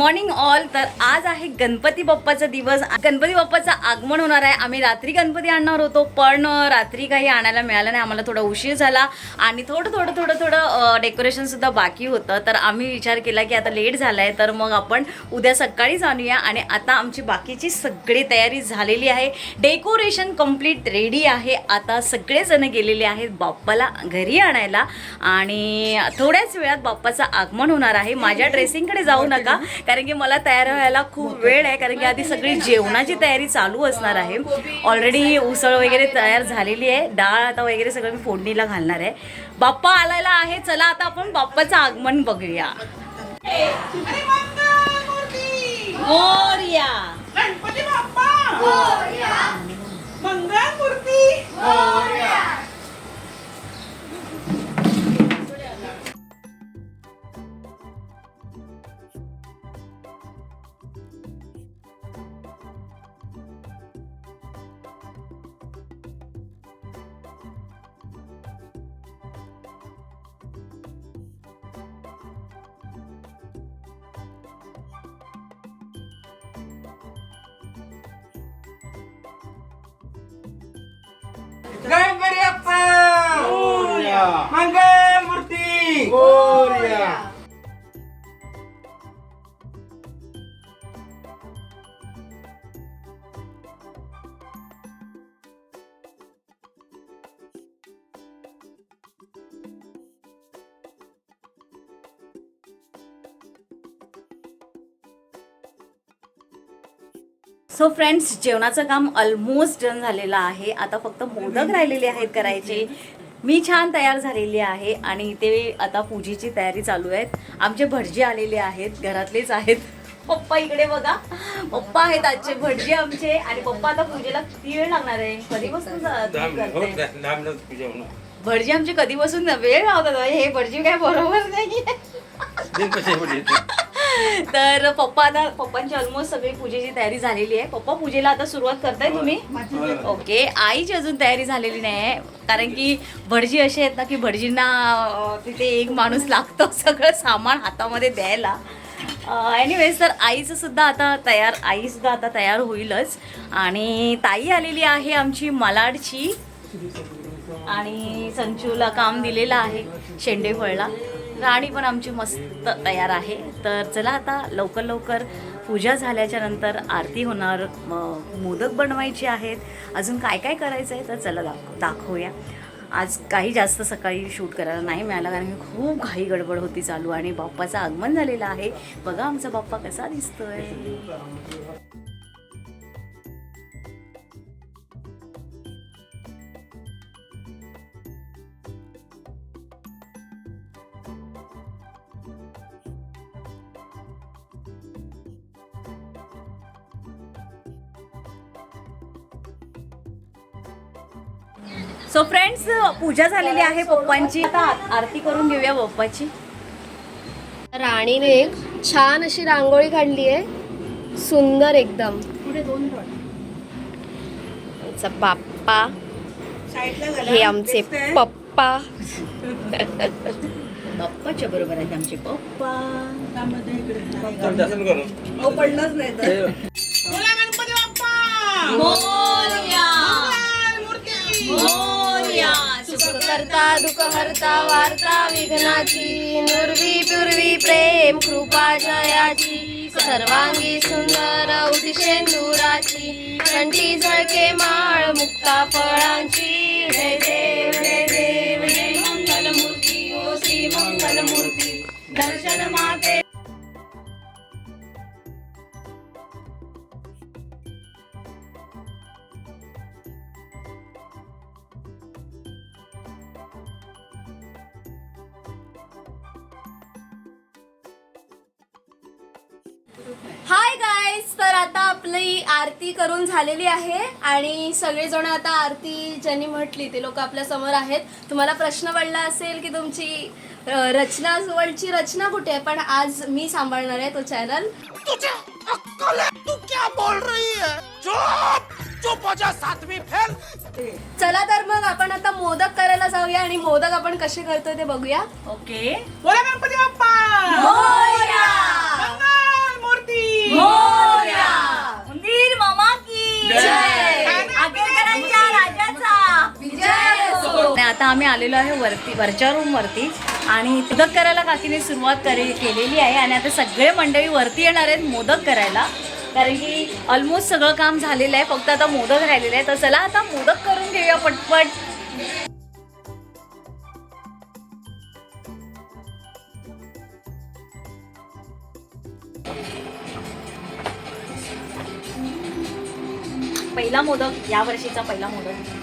Morning all तर आज आहे गणपती बाप्पाचा दिवस. गणपती बाप्पाचं आगमन होणार आहे. आम्ही रात्री गणपती आणणार होतो पण रात्री काही आणायला मिळालं नाही. आम्हाला थोडा उशीर झाला आणि थोडं थोडं थोडं थोडं डेकोरेशनसुद्धा बाकी होतं. तर आम्ही विचार केला की आता लेट झाला आहे तर मग आपण उद्या सकाळीच आणूया आणि आता आमची बाकीची सगळी तयारी झालेली आहे. डेकोरेशन कंप्लीट रेडी आहे. आता सगळेजण गेलेले आहेत बाप्पाला घरी आणायला आणि थोड्याच वेळात बाप्पाचं आगमन होणार आहे. माझ्या ड्रेसिंगकडे जाऊ नका कारण की मला तयार व्हायला खूप वेळ आहे कारण की आधी सगळी जेवणाची तयारी चालू असणार आहे. ऑलरेडी उसळ वगैरे तयार झालेली आहे. डाळ आता वगैरे सगळं मी फोडणीला घालणार आहे. बाप्पा आलेला आहे. चला आता आपण बाप्पाचं आगमन बघूया. गणपती बाप्पा. मंगळ मूर्ती सो फ्रेंड्स जेवणाचं काम ऑलमोस्ट डन झालेलं आहे. आता फक्त मोदक राहिलेले आहेत करायचे. मी छान तयार झालेली आहे आणि इथे आता पूजेची तयारी चालू आहेत. आमचे भटजी आलेले आहेत घरातलेच आहेत. पप्पा इकडे बघा. पप्पा आहेत आजचे भटजी आमचे. आणि पप्पा आता पूजेला किती वेळ लागणार आहे. कधीपासून करताय? भटजी आमचे कधीपासून वेळ लावतात. हे भटजी काय बरोबर नाही तर पप्पा आता पप्पांची ऑलमोस्ट सगळी पूजेची तयारी झालेली आहे. पप्पा पूजेला आता सुरुवात करताय तुम्ही? ओके. आईची अजून तयारी झालेली नाही आहे. कारण की भटजी असे आहेत ना की भटजींना तिथे एक माणूस लागतो सगळं सामान हातामध्ये द्यायला. एनिवेज तर आईचं सुद्धा आता तयार आई सुद्धा आता तयार होईलच. आणि ताई आलेली आहे आमची मलाडची. आणि संचूला काम दिलेलं आहे शेंडेफळला राणी पण आमची मस्त तयार आहे. तर चला आता लवकर लवकर पूजा झाल्याच्यानंतर आरती होणार मोदक बनवायचे आहेत. अजून काय काय करायचं आहे तर चला दाखव दाखवूया. आज काही जास्त सकाळी शूट करायला नाही मिळालं कारण की खूप घाई गडबड होती चालू आणि बाप्पाचं आगमन झालेलं आहे. बघा आमचा बाप्पा कसा दिसतोय. सो फ्रेंड्स पूजा झालेली आहे पप्पांची. आता आरती करून घेऊया पप्पाची. राणीने एक छान अशी रांगोळी काढली आहे. सुंदर एकदम. आमचा बाप्पा. हे आमचे पप्पा. पप्पाच्या बरोबर आहेत आमचे पप्पा. बोला सुख करता दुःख हरता वार्ता विघ्नाची. नुरवी पूर्वी प्रेम कृपा जयाची. सर्वांगी सुंदर उदिशेंदुराची कंठी झळके माळ मुक्ता फळांची. जय देव जय देव जय मंगल मूर्ती ओ श्री मंगल मूर्ती दर्शन मा हाय गाईज तर आता आपली आरती करून झालेली आहे आणि सगळेजण आता आरती ज्यांनी म्हटली ते लोक आपल्यासमोर आहेत. तुम्हाला प्रश्न पडला असेल की तुमची रचना जवळची रचना कुठे आहे? पण आज मी सांभाळणार आहे तो चॅनल है तू क्या बोल रही है? चुप चुप हो जा सातवीं फेल चला तर मग आपण आता मोदक करायला जाऊया आणि मोदक आपण कसे करतोय ते बघूया. ओके बोला गणपती बाप्पा. आम्ही आलेलो आहे वरती वरच्या रूम वरती. आणि मोदक करायला काकीने सुरुवात करे केलेली आहे. आणि आता सगळे मंडळी वरती येणार आहेत मोदक करायला. कारण की ऑलमोस्ट सगळं काम झालेलं आहे. फक्त आता मोदक राहिलेले आहे तर चला आता मोदक करून घेऊया पटपट. पहिला मोदक या वर्षीचा पहिला मोदक.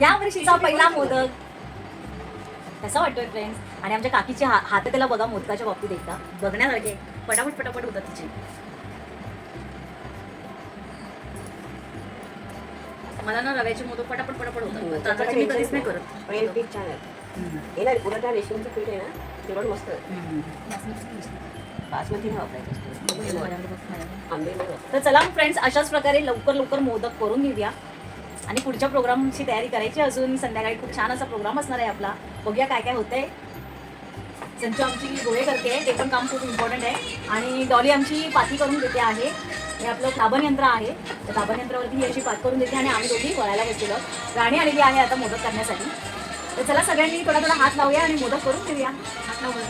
या वर्षीचा पहिला मोदक. कसा वाटतोय फ्रेंड्स आणि आमच्या काकीचे हा हात त्याला बघा मोदकाच्या बाबतीत एकदा. बघण्यासारखे. पटापट पटापट होतात तिचे. मला ना रव्याचे मोदक पटापट पटापट होतात. तांदळाचे मी कधीच नाही करत. पण हे पीठ छान आहे. हे त्या रेशमचं पीठ आहे ना ते पण मस्त. बासमती वापरायचं. तर चला फ्रेंड्स अशाच प्रकारे लवकर लवकर मोदक करून घेऊया. आणि पुढच्या प्रोग्रामची तयारी करायची अजून. संध्याकाळी खूप छान असा प्रोग्राम असणार आहे आपला. बघूया काय काय होतंय. संचू आमची गोळे करते ते पण काम खूप इम्पॉर्टंट आहे. आणि डॉली आमची पाती करून देते आहे. हे आपलं दाबण यंत्र आहे. त्या दाबण यंत्रावरती ही अशी पात करून देते आणि आम्ही दोघी वळायला बसलेलो. गाणी आलेली आहे आता मोदक करण्यासाठी. तर चला सगळ्यांनी थोडा थोडा हात लावूया आणि मोदक करून घेऊया. हात लावूया.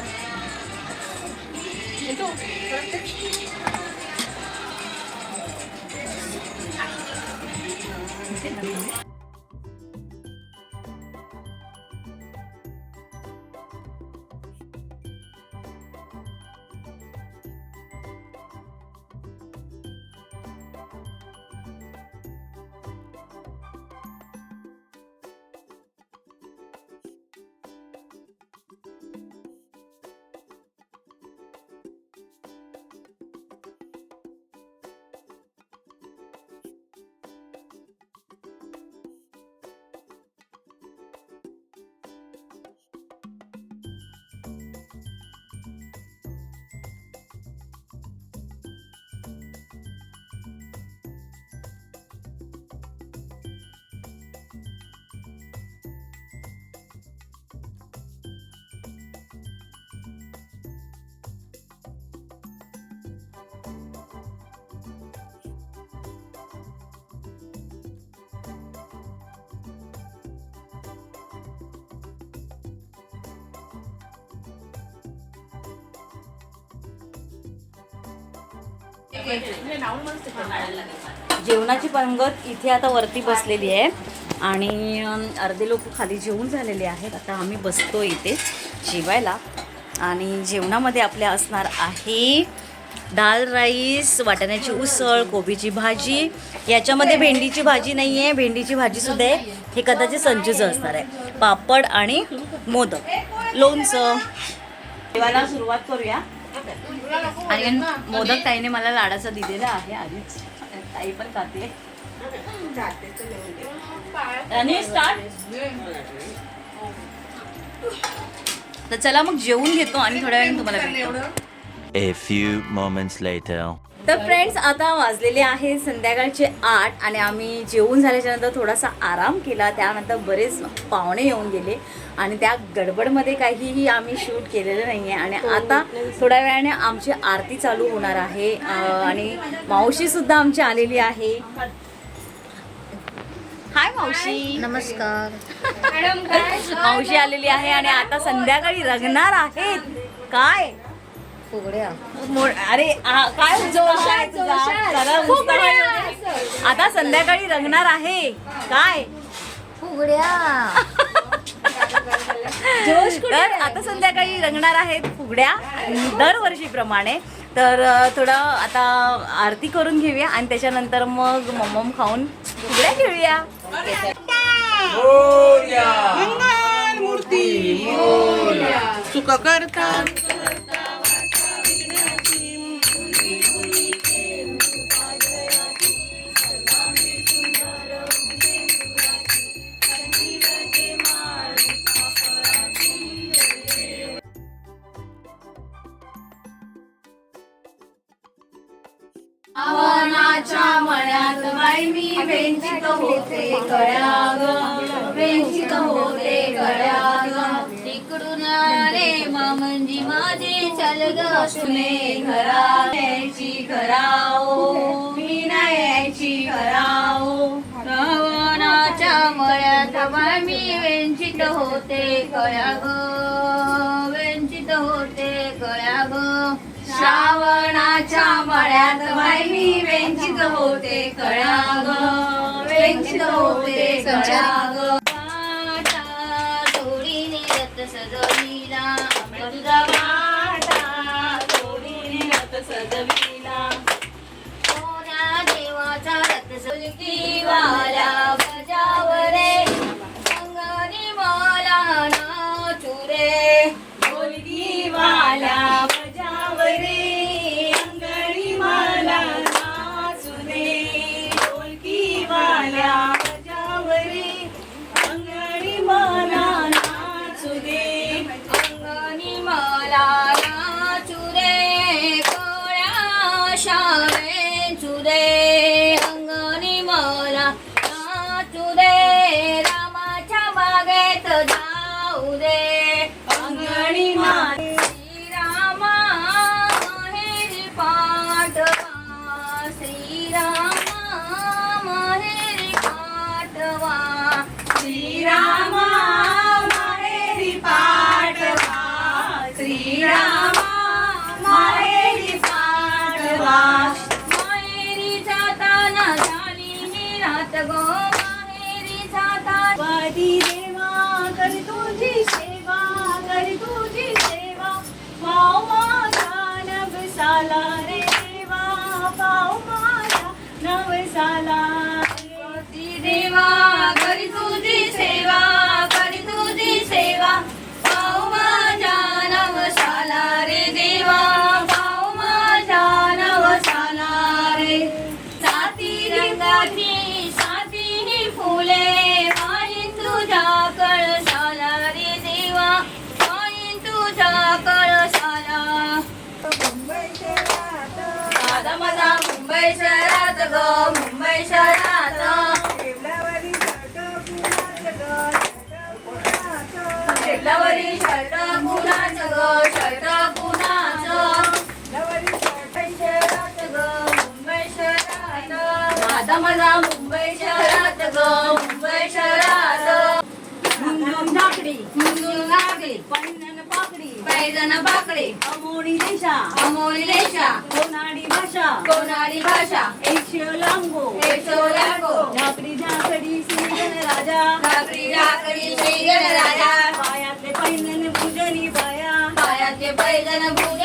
जेवणाची पंगत इथे आता वरती बसलेली आहे. आणि अर्धे लोक खाली जेवून झालेले आहेत. आता आम्ही बसतो इथे जेवायला. आणि जेवणामध्ये आपल्या असणार आहे दाल राईस वाटाण्याची उसळ कोबीची भाजी. याच्यामध्ये भेंडीची भाजी नाही आहे भेंडीची भाजीसुद्धा आहे. हे कदाचित संचूचं असणार आहे. पापड आणि मोदक. लोणचं. जेवायला सुरुवात करूया. आणि मोदक ताईने मला लाडाचा दिलेला आहे आधीच. ताई पण खाते. आणि स्टार्ट तर चला मग जेवून घेतो आणि थोड्या वेळाने तुम्हाला भेटतो. A few moments later. तर फ्रेंड्स आता वाजलेले आहे संध्याकाळचे आठ आणि आम्ही जेवून झाल्याच्यानंतर थोडासा आराम केला. त्यानंतर बरेच पाहुणे येऊन गेले आणि त्या गडबडमध्ये काहीही आम्ही शूट केलेलं नाही आहे आणि आता थोड्या वेळाने आमची आरती चालू होणार आहे. आणि मावशीसुद्धा आमची आलेली आहे. हाय मावशी. नमस्कार. मावशी आलेली आहे आणि आता संध्याकाळी रंगणार आहेत. काय? फुगड्या. अरे आ- काय उत्साह आहे तुझा? जरा उत्साह आहे. आता संध्याकाळी रंगणार आहे. काय? फुगड्या. तर आता संध्याकाळी रंगणार आहेत फुगड्या दरवर्षीप्रमाणे. तर अ, थोडं आता आरती करून घेऊया आणि त्याच्यानंतर मग मम्मम खाऊन फुगड्या खेळूया. मंगल मूर्ती सुख करता बाय मी वेंचित होते कळ्या ग वेंचित होते कळ्या ग श्रावणाच्या मळ्यात बाई मी वेंचित होते कळ्या ग वेंचित होते कळ्या ग रथ सजविला. तुझा वाटा तोडीने रथ सजविला. कोण्या देवाचा रथ सजकी वाल्या बजावरे झाला रे देवा पाव माझा नवसाला ती देवा मुंबई शहरात ग मुंबई शहरात टेबलावरील शर्ट कुणाच ग शर्ट कुणाच ग मुंबई शहरात माझा माझा मुंबई शहरात ग मुंबई शहरात पाकडी. बाकडे अमोडी देशा अमोली देशा कोनाडी भाषा? एकशे लांबो एकशो लागो. झाकडी झाकडी श्रीगण राजा. घागरी झाकडी श्रीगण राजा. पायातले पूजनी बाया. पायातले पैजण भुजणी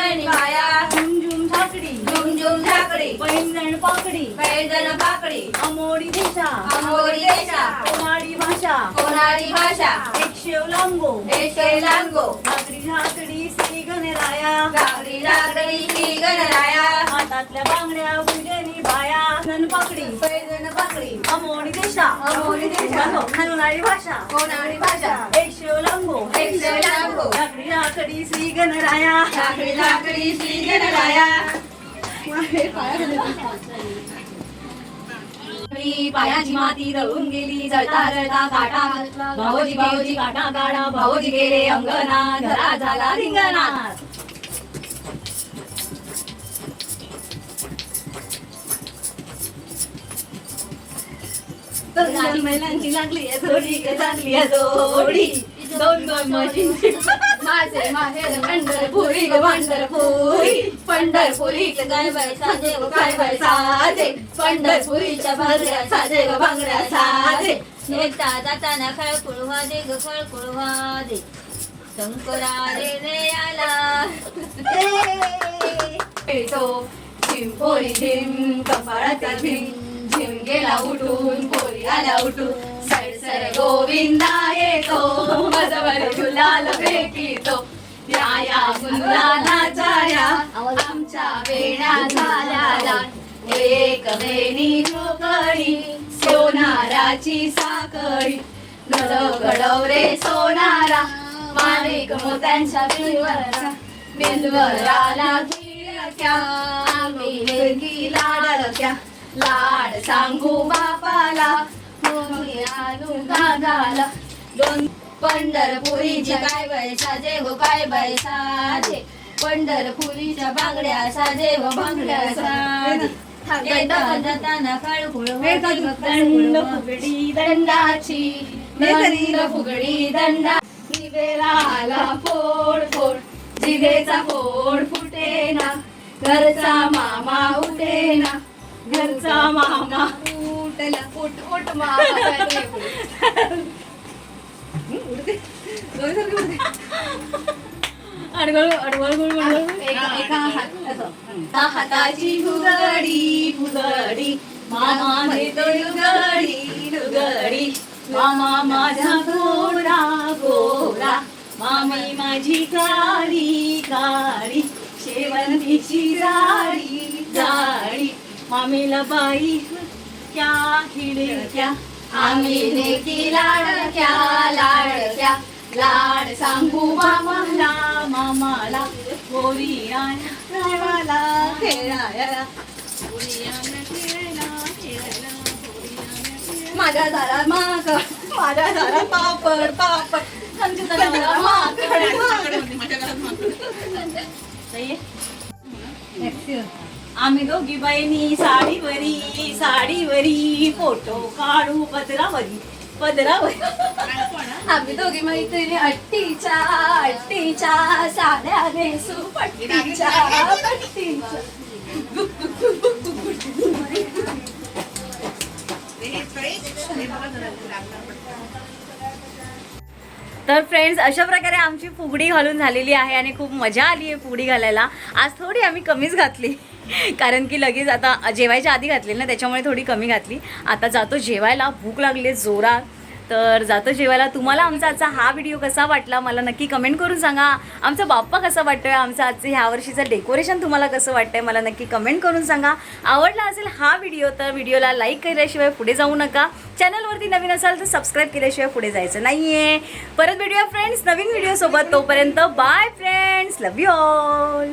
पैंजण पाकडी. पैजण बाकडी अमोडी देशा अमोली देशा कोनाडी भाषा. कोणारी भाषा. एकशे लांबो एकशे लागो. झाकडी झाकडी श्री गणराया. घागरी झाकडी श्रीगण राया हातातल्या बांगड्या पूजनी बाया. पाकडी. पैजण बाकडी अमोडी देशा. अमोली देशा. हनुनाडी भाषा. कोणारी भाषा. एकशे लांबो एकशे लांबो. झाकडी झाकडी श्री गणराया. घागरी झाकडी श्रीगण राया मी पायाची माती रळून गेली जळता जळता काटा घातला. भाऊजी काटा काढा. भाऊजी गेले अंगणात घरा झाला रिंगणात. महिलांची लागली आहे जोडी ग लागली आहे जोडी दोन दोन माझे माहेर पंढरपुरी ग पंढरपुरी काय बाय साजे ग काय बाय साजे पंढरपुरीच्या साजे ग भांगड्या साजे जाताना खळकुळ ग खळकुळ शंकरा रे रे आला झिम पोरी झिम कपाळाचा झिम झिम गेला उठून पोरी आला उठून सर गोविंदा येतो. मजवर गुलाल फेकितो. याया गुलाला जाया आमच्या वेण्या झाल्याला एक वेणी झोकडी सोनाराची साखळी. गड गडवरे सोनारा माणिक मोत्यांच्या बिलवरा बिलवराला गिळक्या आम्ही लेकी लाडक्या लाड सांगू बापाला दोन पंढरपुरीचे काय बाय साजे हो काय बाय साजे पंढरपुरीच्या बांगड्या साजे हो बांगड्या साजे जाताना काळकुळ दंड फुगडी दंडाची दंड फुगडी दंडा. निवेराला फोड फोड जिभेचा फोड फुटेना घरचा मामा उठेना घरचा मामा अडगळ अडगळ एका हाताची फुगडी फुगडी. मामा लुगडी मामा माझा गोरा गोरा मामी माझी काळी काळी. शेवंतीची जाळी जाळी. मामीला बाई क्या हिडक्या आम्ही नेकी लाडक्या लाडक्या. लाड सांगू मामाला मामाला गोरी देवाला खेळायला. माझ्या दारा माग माझ्या दारा पापड पापड. दाराला माकड माकड? आम्ही दोघी बहिणी साडीवरी साडीवरी फोटो काढू पदरावरी पदरावरी आम्ही दोघी मैत्रिणी अट्टीच्या अट्टीच्या साड्या नेसू पट्टीच्या पट्टीच्या तर फ्रेंड्स अशा प्रकारे आमची फुगडी घालून झालेली आहे आणि खूप मजा आली आहे फुगडी घालायला. आज थोडी आम्ही कमीच घातली. कारण की लगेच आता जेवायच्या आधी घातली ना त्याच्यामुळे थोडी कमी घातली. आता जातो जेवायला भूक लागली आहे जोरात. तर जातं जेवायला. तुम्हाला आमचा आजचा हा व्हिडिओ कसा वाटला मला नक्की कमेंट करून सांगा. आमचा बाप्पा कसा वाटतोय? आमचं आजचं ह्या वर्षीचं डेकोरेशन तुम्हाला कसं वाटतंय? मला नक्की कमेंट करून सांगा. आवडला असेल हा व्हिडिओ तर व्हिडिओला लाईक केल्याशिवाय पुढे जाऊ नका. चॅनलवरती नवीन असाल तर सबस्क्राईब केल्याशिवाय पुढे जायचं नाही आहे परत भेटूया फ्रेंड्स नवीन व्हिडिओसोबत तोपर्यंत bye friends love you all